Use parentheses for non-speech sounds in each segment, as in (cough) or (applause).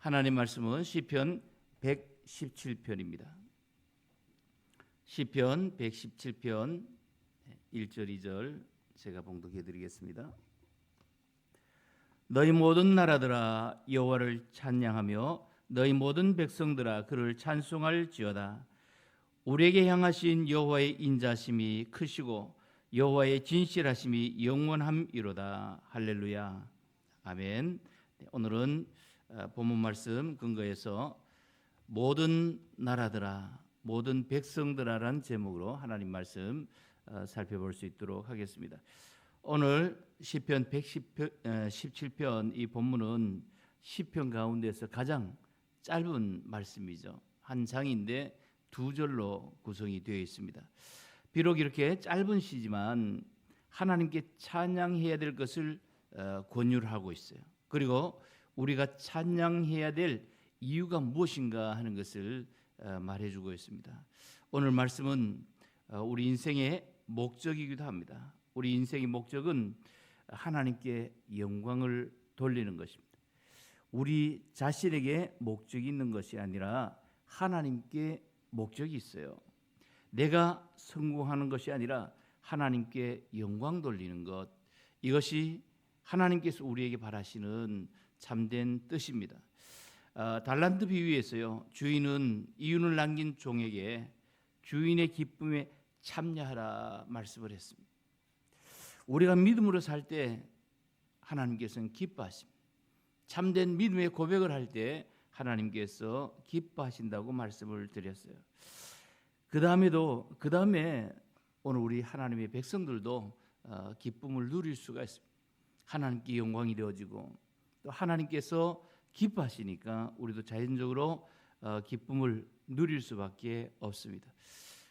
하나님 말씀은 시편 117편입니다. 시편 117편 1절 2절 제가 봉독해 드리겠습니다. 너희 모든 나라들아 여호와를 찬양하며 너희 모든 백성들아 그를 찬송할지어다. 우리에게 향하신 여호와의 인자심이 크시고 여호와의 진실하심이 영원함이로다. 할렐루야. 아멘. 네, 오늘은 어, 본문 말씀 근거해서 모든 나라들아 모든 백성들아라는 제목으로 하나님 말씀 어, 살펴볼 수 있도록 하겠습니다. 오늘 시편 117편 이 본문은 시편 가운데서 가장 짧은 말씀이죠. 한 장인데 두 절로 구성이 되어 있습니다. 비록 이렇게 짧은 시지만 하나님께 찬양해야 될 것을 어, 권유를 하고 있어요. 그리고 우리가 찬양해야 될 이유가 무엇인가 하는 것을 어, 말해주고 있습니다. 오늘 말씀은 어, 우리 인생의 목적이기도 합니다. 우리 인생의 목적은 하나님께 영광을 돌리는 것입니다. 우리 자신에게 목적이 있는 것이 아니라 하나님께 목적이 있어요. 내가 성공하는 것이 아니라 하나님께 영광 돌리는 것 이것이 하나님께서 우리에게 바라시는 참된 뜻입니다. 어, 달란트 비유에서요 주인은 이윤을 남긴 종에게 주인의 기쁨에 참여하라 말씀을 했습니다. 우리가 믿음으로 살 때 하나님께서는 기뻐하십니다. 참된 믿음의 고백을 할 때 하나님께서 기뻐하신다고 말씀을 드렸어요. 그 다음에도 그 다음에 오늘 우리 하나님의 백성들도 어, 기쁨을 누릴 수가 있습니다. 하나님께 영광이 되어지고 또 하나님께서 기뻐하시니까 우리도 자연적으로 어, 기쁨을 누릴 수밖에 없습니다.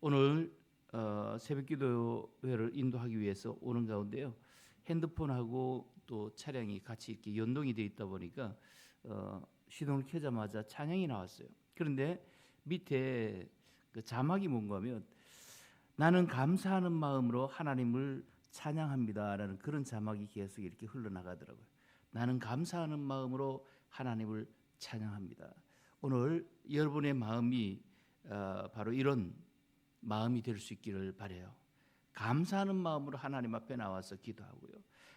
오늘 어, 새벽기도회를 인도하기 위해서 오는 가운데요 핸드폰하고 또 차량이 같이 이렇게 연동이 돼 있다 보니까 어, 시동을 켜자마자 찬양이 나왔어요. 그런데 밑에 그 자막이 뭔가 하면 나는 감사하는 마음으로 하나님을 찬양합니다라는 그런 자막이 계속 이렇게 흘러나가더라고요. 나는 감사하는 마음으로 하나님을 찬양합니다. 오늘 여러분의 마음이 어, 바로 이런 마음이 될 수 있기를 바래요. 감사하는 마음으로 하나님 앞에 나와서 기도하고요.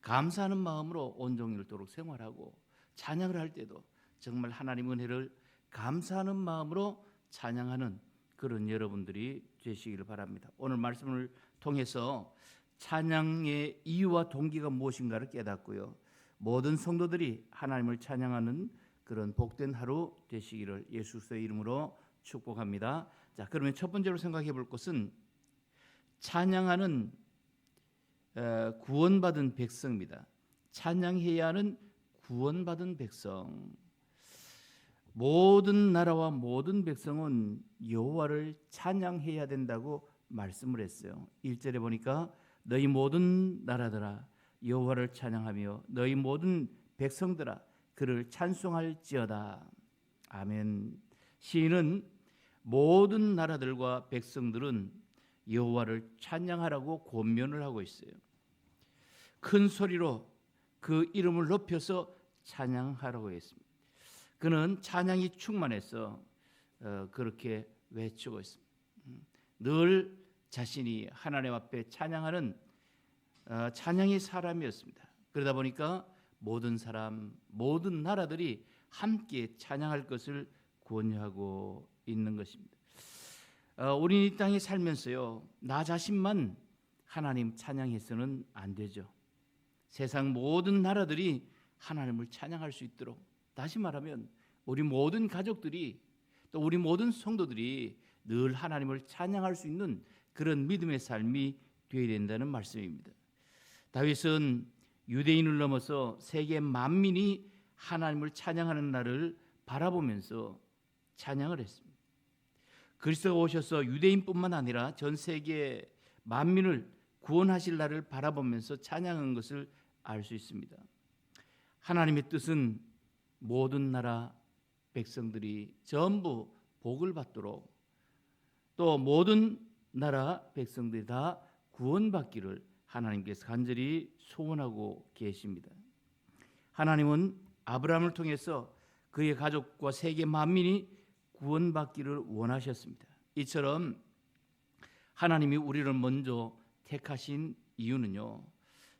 감사하는 마음으로 온종일도록 생활하고 찬양을 할 때도 정말 하나님 은혜를 감사하는 마음으로 찬양하는 그런 여러분들이 되시기를 바랍니다. 오늘 말씀을 통해서 찬양의 이유와 동기가 무엇인가를 깨닫고요. 모든 성도들이 하나님을 찬양하는 그런 복된 하루 되시기를 예수의 이름으로 축복합니다. 자, 그러면 첫 번째로 생각해 볼 것은 찬양하는 어, 구원받은 백성입니다. 찬양해야 하는 구원받은 백성. 모든 나라와 모든 백성은 여호와를 찬양해야 된다고 말씀을 했어요. 1절에 보니까 너희 모든 나라들아 여호와를 찬양하며 너희 모든 백성들아 그를 찬송할지어다. 아멘. 시인은 모든 나라들과 백성들은 여호와를 찬양하라고 권면을 하고 있어요. 큰 소리로 그 이름을 높여서 찬양하라고 했습니다. 그는 찬양이 충만해서 어, 그렇게 외치고 있습니다. 음, 늘 자신이 하나님 앞에 찬양하는 어, 찬양의 사람이었습니다. 그러다 보니까 모든 사람, 모든 나라들이 함께 찬양할 것을 권유하고 있는 것입니다. 어, 우리 이 땅에 살면서요, 나 자신만 하나님 찬양해서는 안 되죠. 세상 모든 나라들이 하나님을 찬양할 수 있도록 다시 말하면 우리 모든 가족들이 또 우리 모든 성도들이 늘 하나님을 찬양할 수 있는 그런 믿음의 삶이 되어야 된다는 말씀입니다. 다윗은 유대인을 넘어서 세계 만민이 하나님을 찬양하는 날을 바라보면서 찬양을 했습니다. 그리스도가 오셔서 유대인뿐만 아니라 전 세계 만민을 구원하실 날을 바라보면서 찬양한 것을 알 수 있습니다. 하나님의 뜻은 모든 나라 백성들이 전부 복을 받도록 또 모든 나라 백성들이 다 구원받기를 하나님께서 간절히 소원하고 계십니다. 하나님은 아브라함을 통해서 그의 가족과 세계 만민이 구원받기를 원하셨습니다. 이처럼 하나님이 우리를 먼저 택하신 이유는요.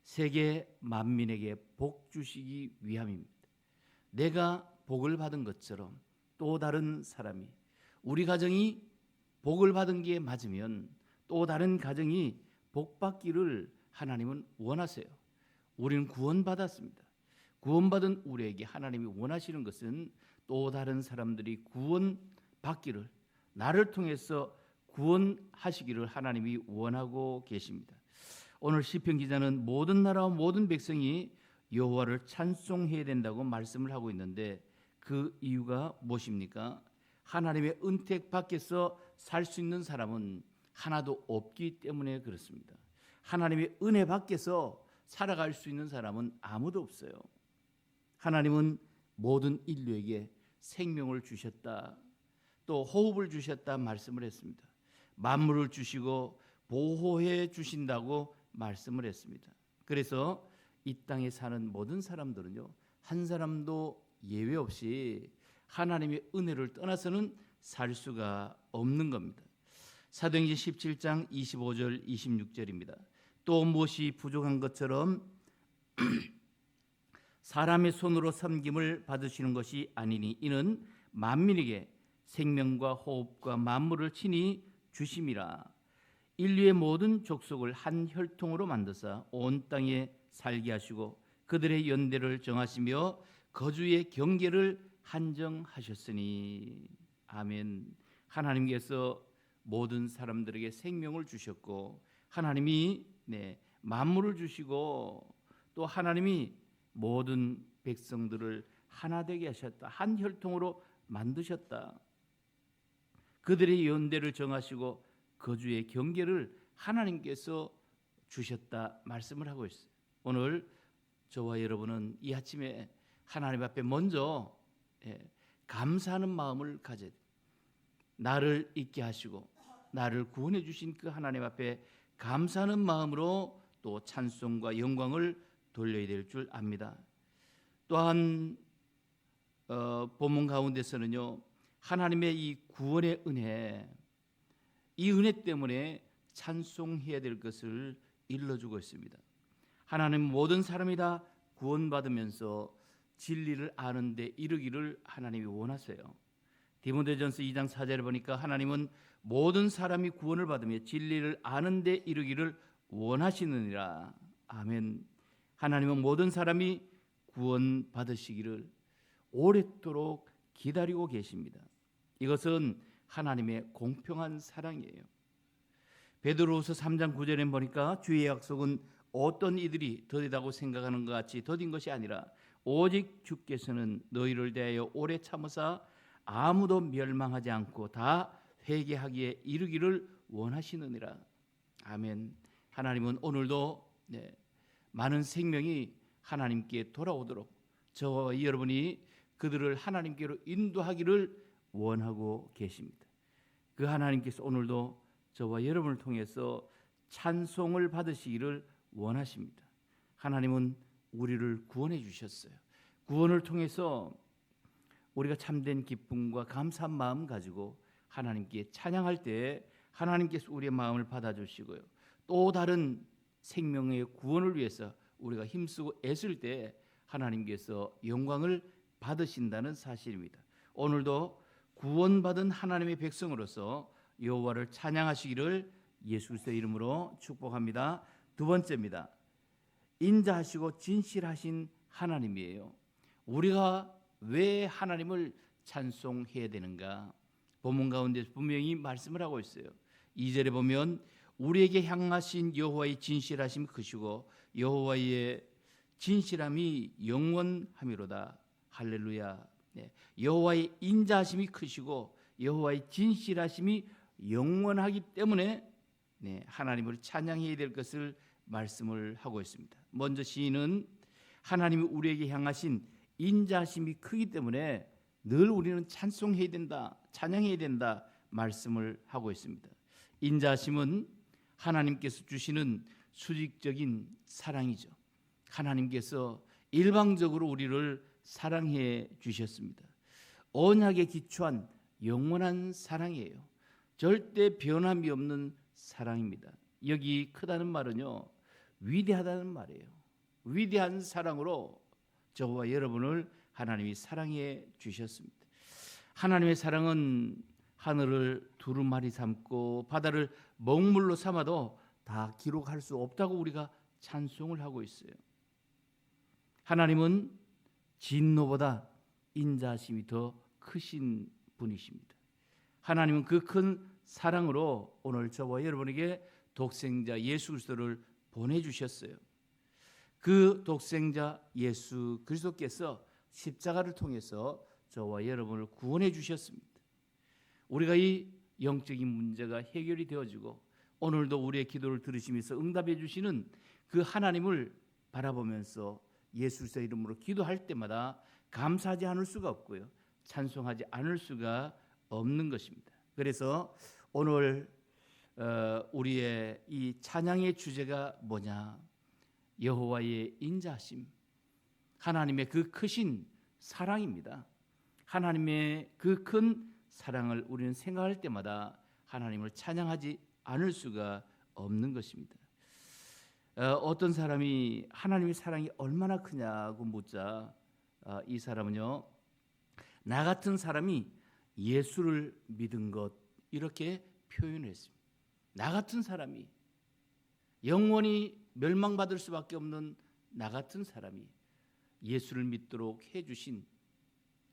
세계 만민에게 복 주시기 위함입니다. 내가 복을 받은 것처럼 또 다른 사람이 우리 가정이 복을 받은 게 맞으면 또 다른 가정이 복 받기를 하나님은 원하세요. 우리는 구원받았습니다. 구원받은 우리에게 하나님이 원하시는 것은 또 다른 사람들이 구원받기를 나를 통해서 구원하시기를 하나님이 원하고 계십니다. 오늘 시편 기자는 모든 나라와 모든 백성이 여호와를 찬송해야 된다고 말씀을 하고 있는데 그 이유가 무엇입니까? 하나님의 은택 밖에서 살 수 있는 사람은 하나도 없기 때문에 그렇습니다. 하나님의 은혜 밖에서 살아갈 수 있는 사람은 아무도 없어요. 하나님은 모든 인류에게 생명을 주셨다. 또 호흡을 주셨다 말씀을 했습니다. 만물을 주시고 보호해 주신다고 말씀을 했습니다. 그래서 이 땅에 사는 모든 사람들은요. 한 사람도 예외 없이 하나님의 은혜를 떠나서는 살 수가 없는 겁니다. 사도행전 17장 25절 26절입니다. 또 무엇이 부족한 것처럼 (clears throat) 사람의 손으로 섬김을 받으시는 것이 아니니 이는 만민에게 생명과 호흡과 만물을 친히 주심이라 인류의 모든 족속을 한 혈통으로 만드사 온 땅에 살게 하시고 그들의 연대를 정하시며 거주의 경계를 한정하셨으니 아멘. 하나님께서 모든 사람들에게 생명을 주셨고 하나님이 네, 만물을 주시고 또 하나님이 모든 백성들을 하나 되게 하셨다. 한 혈통으로 만드셨다. 그들의 연대를 정하시고 거주의 경계를 하나님께서 주셨다 말씀을 하고 있어요. 오늘 저와 여러분은 이 아침에 하나님 앞에 먼저 예, 감사하는 마음을 가져야 돼요. 나를 있게 하시고 나를 구원해 주신 그 하나님 앞에 감사하는 마음으로 또 찬송과 영광을 돌려야 될 줄 압니다. 또한 어, 본문 가운데서는요 하나님의 이 구원의 은혜, 이 은혜 때문에 찬송해야 될 것을 일러주고 있습니다. 하나님 모든 사람이 다 구원받으면서 진리를 아는데 이르기를 하나님이 원하세요. 디모데전서 2장 4절에 보니까 하나님은 모든 사람이 구원을 받으며 진리를 아는 데 이르기를 원하시느니라. 아멘. 하나님은 모든 사람이 구원 받으시기를 오랫도록 기다리고 계십니다. 이것은 하나님의 공평한 사랑이에요. 베드로후서 3장 9절에 보니까 주의 약속은 어떤 이들이 더디다고 생각하는 것 같이 더딘 것이 아니라 오직 주께서는 너희를 대하여 오래 참으사 아무도 멸망하지 않고 다 회개하기에 이르기를 원하시느니라. 아멘. 하나님은 오늘도 네, 많은 생명이 하나님께 돌아오도록 저와 여러분이 그들을 하나님께로 인도하기를 원하고 계십니다. 그 하나님께서 오늘도 저와 여러분을 통해서 찬송을 받으시기를 원하십니다. 하나님은 우리를 구원해 주셨어요. 구원을 통해서 우리가 참된 기쁨과 감사한 마음 가지고 하나님께 찬양할 때 하나님께서 우리의 마음을 받아주시고요. 또 다른 생명의 구원을 위해서 우리가 힘쓰고 애쓸 때 하나님께서 영광을 받으신다는 사실입니다. 오늘도 구원받은 하나님의 백성으로서 여호와를 찬양하시기를 예수 그리스도의 이름으로 축복합니다. 두 번째입니다. 인자하시고 진실하신 하나님이에요. 우리가 왜 하나님을 찬송해야 되는가? 본문 가운데 분명히 말씀을 하고 있어요. 2절에 보면 우리에게 향하신 여호와의 진실하심 크시고 여호와의 진실함이 영원함이로다. 할렐루야. 네. 여호와의 인자하심이 크시고 여호와의 진실하심이 영원하기 때문에 네, 하나님을 찬양해야 될 것을 말씀을 하고 있습니다. 먼저 시인은 하나님이 우리에게 향하신 인자심이 크기 때문에 늘 우리는 찬송해야 된다, 찬양해야 된다 말씀을 하고 있습니다. 인자심은 하나님께서 주시는 수직적인 사랑이죠. 하나님께서 일방적으로 우리를 사랑해 주셨습니다. 언약에 기초한 영원한 사랑이에요. 절대 변함이 없는 사랑입니다. 여기 크다는 말은요. 위대하다는 말이에요. 위대한 사랑으로 저와 여러분을 하나님이 사랑해 주셨습니다. 하나님의 사랑은 하늘을 두루마리 삼고 바다를 먹물로 삼아도 다 기록할 수 없다고 우리가 찬송을 하고 있어요. 하나님은 진노보다 인자심이 더 크신 분이십니다. 하나님은 그 큰 사랑으로 오늘 저와 여러분에게 독생자 예수 그리스도를 보내 주셨어요. 그 독생자 예수 그리스도께서 십자가를 통해서 저와 여러분을 구원해 주셨습니다. 우리가 이 영적인 문제가 해결이 되어지고 오늘도 우리의 기도를 들으시면서 응답해 주시는 그 하나님을 바라보면서 예수 그리스도 이름으로 기도할 때마다 감사하지 않을 수가 없고요. 찬송하지 않을 수가 없는 것입니다. 그래서 오늘 어, 우리의 이 찬양의 주제가 뭐냐? 여호와의 인자심, 하나님의 그 크신 사랑입니다. 하나님의 그 큰 사랑을 우리는 생각할 때마다 하나님을 찬양하지 않을 수가 없는 것입니다. 어, 어떤 사람이 하나님의 사랑이 얼마나 크냐고 묻자 어, 이 사람은요 나 같은 사람이 예수를 믿은 것 이렇게 표현했습니다. 나 같은 사람이 영원히 멸망받을 수밖에 없는 나 같은 사람이 예수를 믿도록 해주신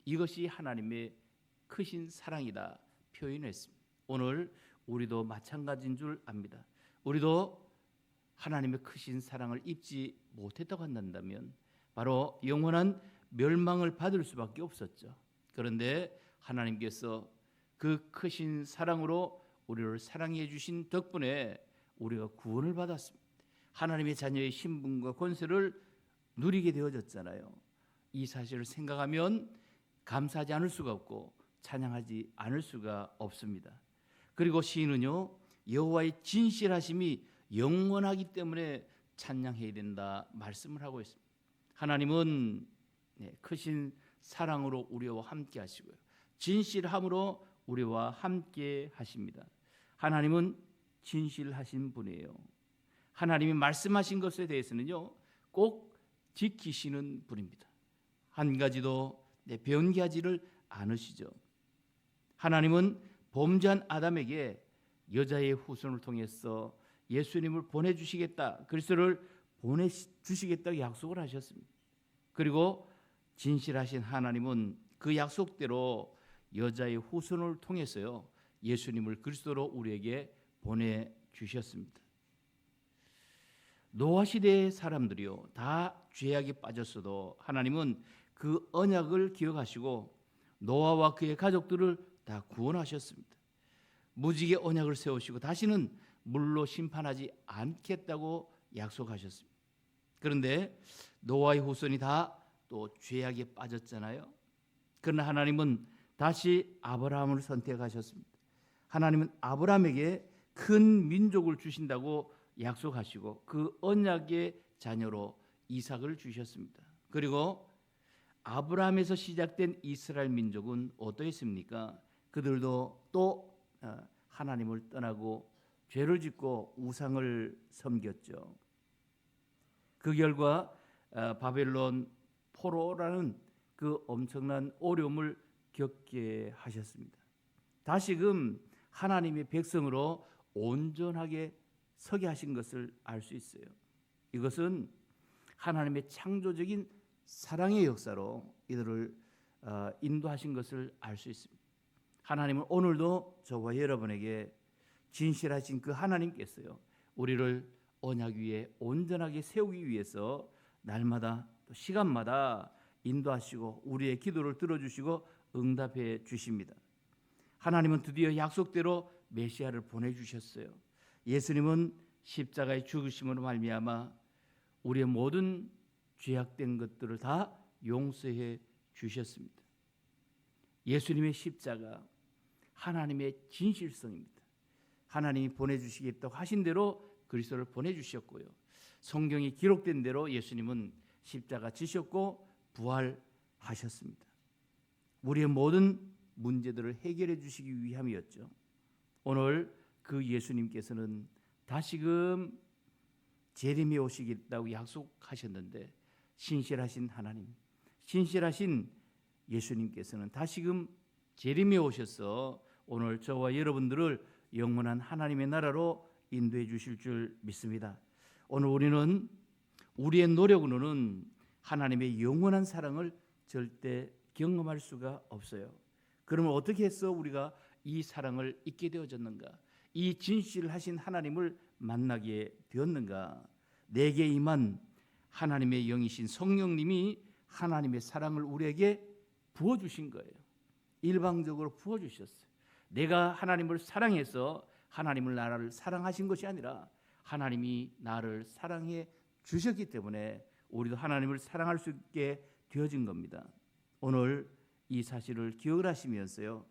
이것이 하나님의 크신 사랑이다 표현했습니다. 오늘 우리도 마찬가지인 줄 압니다. 우리도 하나님의 크신 사랑을 입지 못했다고 한다면 바로 영원한 멸망을 받을 수밖에 없었죠. 그런데 하나님께서 그 크신 사랑으로 우리를 사랑해 주신 덕분에 우리가 구원을 받았습니다. 하나님의 자녀의 신분과 권세를 누리게 되어졌잖아요. 이 사실을 생각하면 감사하지 않을 수가 없고 찬양하지 않을 수가 없습니다. 그리고 시인은요 여호와의 진실하심이 영원하기 때문에 찬양해야 된다 말씀을 하고 있습니다. 하나님은 네, 크신 사랑으로 우리와 함께 하시고요. 진실함으로 우리와 함께 하십니다. 하나님은 진실하신 분이에요. 하나님이 말씀하신 것에 대해서는요 꼭 지키시는 분입니다. 한 가지도 네, 변기하지를 않으시죠. 하나님은 범죄한 아담에게 여자의 후손을 통해서 예수님을 보내주시겠다, 그리스도를 보내주시겠다고 약속을 하셨습니다. 그리고 진실하신 하나님은 그 약속대로 여자의 후손을 통해서요 예수님을 그리스도로 우리에게 보내 주셨습니다. 노아 시대의 사람들이요 다 죄악에 빠졌어도 하나님은 그 언약을 기억하시고 노아와 그의 가족들을 다 구원하셨습니다. 무지개 언약을 세우시고 다시는 물로 심판하지 않겠다고 약속하셨습니다. 그런데 노아의 후손이 다 또 죄악에 빠졌잖아요. 그러나 하나님은 다시 아브라함을 선택하셨습니다. 하나님은 아브라함에게 큰 민족을 주신다고 약속하시고 그 언약의 자녀로 이삭을 주셨습니다. 그리고 아브라함에서 시작된 이스라엘 민족은 어떠했습니까? 그들도 또 어, 하나님을 떠나고 죄를 짓고 우상을 섬겼죠. 그 결과 어, 바벨론 포로라는 그 엄청난 어려움을 겪게 하셨습니다. 다시금 하나님의 백성으로 온전하게 서게 하신 것을 알 수 있어요. 이것은 하나님의 창조적인 사랑의 역사로 이들을 어, 인도하신 것을 알 수 있습니다. 하나님은 오늘도 저와 여러분에게 진실하신 그 하나님께서요 우리를 언약 위에 온전하게 세우기 위해서 날마다 또 시간마다 인도하시고 우리의 기도를 들어주시고 응답해 주십니다. 하나님은 드디어 약속대로 메시아를 보내주셨어요. 예수님은 십자가의 죽으심으로 말미암아 우리의 모든 죄악된 것들을 다 용서해 주셨습니다. 예수님의 십자가 하나님의 진실성입니다. 하나님이 보내주시겠다고 하신 대로 그리스도를 보내주셨고요. 성경이 기록된 대로 예수님은 십자가 지셨고 부활하셨습니다. 우리의 모든 문제들을 해결해 주시기 위함이었죠. 오늘 그 예수님께서는 다시금 재림이 오시겠다고 약속하셨는데 신실하신 하나님, 신실하신 예수님께서는 다시금 재림이 오셔서 오늘 저와 여러분들을 영원한 하나님의 나라로 인도해 주실 줄 믿습니다. 오늘 우리는 우리의 노력으로는 하나님의 영원한 사랑을 절대 경험할 수가 없어요. 그러면 어떻게 해서 우리가 이 사랑을 잊게 되어졌는가? 이 진실하신 하나님을 만나게 되었는가? 내게 임한 하나님의 영이신 성령님이 하나님의 사랑을 우리에게 부어 주신 거예요. 일방적으로 부어 주셨어요. 내가 하나님을 사랑해서 하나님을 나를 사랑하신 것이 아니라 하나님이 나를 사랑해 주셨기 때문에 우리도 하나님을 사랑할 수 있게 되어진 겁니다. 오늘 이 사실을 기억을 하시면서요.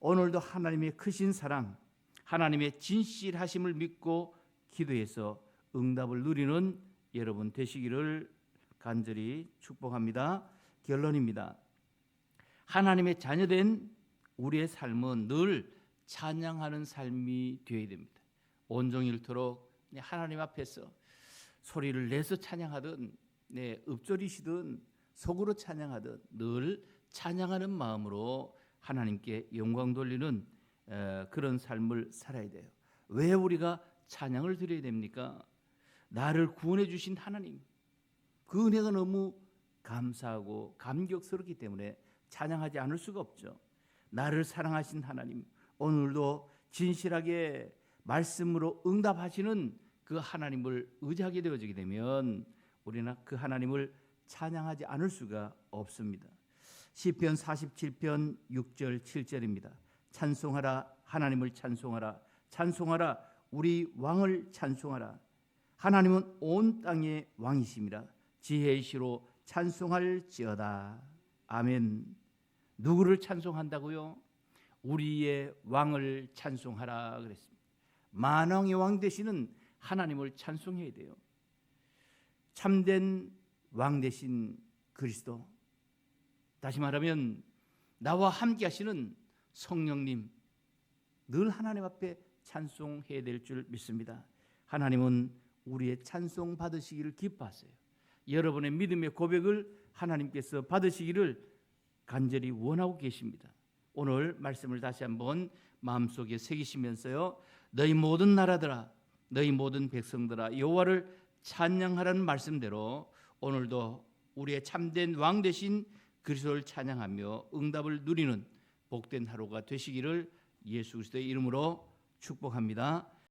오늘도 하나님의 크신 사랑, 하나님의 진실하심을 믿고 기도해서 응답을 누리는 여러분 되시기를 간절히 축복합니다. 결론입니다. 하나님의 자녀된 우리의 삶은 늘 찬양하는 삶이 되어야 됩니다. 온종일토록 하나님 앞에서 소리를 내서 찬양하든 네, 읍조리시든 속으로 찬양하든 늘 찬양하는 마음으로 하나님께 영광 돌리는 에, 그런 삶을 살아야 돼요. 왜 우리가 찬양을 드려야 됩니까? 나를 구원해 주신 하나님 그 은혜가 너무 감사하고 감격스럽기 때문에 찬양하지 않을 수가 없죠. 나를 사랑하신 하나님 오늘도 진실하게 말씀으로 응답하시는 그 하나님을 의지하게 되어지게 되면 우리는 그 하나님을 찬양하지 않을 수가 없습니다. 시편 47편 6절 7절입니다. 찬송하라 하나님을 찬송하라 찬송하라 우리 왕을 찬송하라 하나님은 온 땅의 왕이심이라 지혜의 시로 찬송할지어다 아멘 누구를 찬송한다고요? 우리의 왕을 찬송하라 그랬습니다. 만왕의 왕 되시는 하나님을 찬송해야 돼요. 참된 왕 되신 그리스도. 다시 말하면 나와 함께 하시는 성령님 늘 하나님 앞에 찬송해야 될 줄 믿습니다. 하나님은 우리의 찬송 받으시기를 기뻐하세요. 여러분의 믿음의 고백을 하나님께서 받으시기를 간절히 원하고 계십니다. 오늘 말씀을 다시 한번 마음속에 새기시면서요. 너희 모든 나라들아 너희 모든 백성들아 여호와를 찬양하라는 말씀대로 오늘도 우리의 참된 왕 되신 그리스도를 찬양하며 응답을 누리는 복된 하루가 되시기를 예수 그리스도의 이름으로 축복합니다.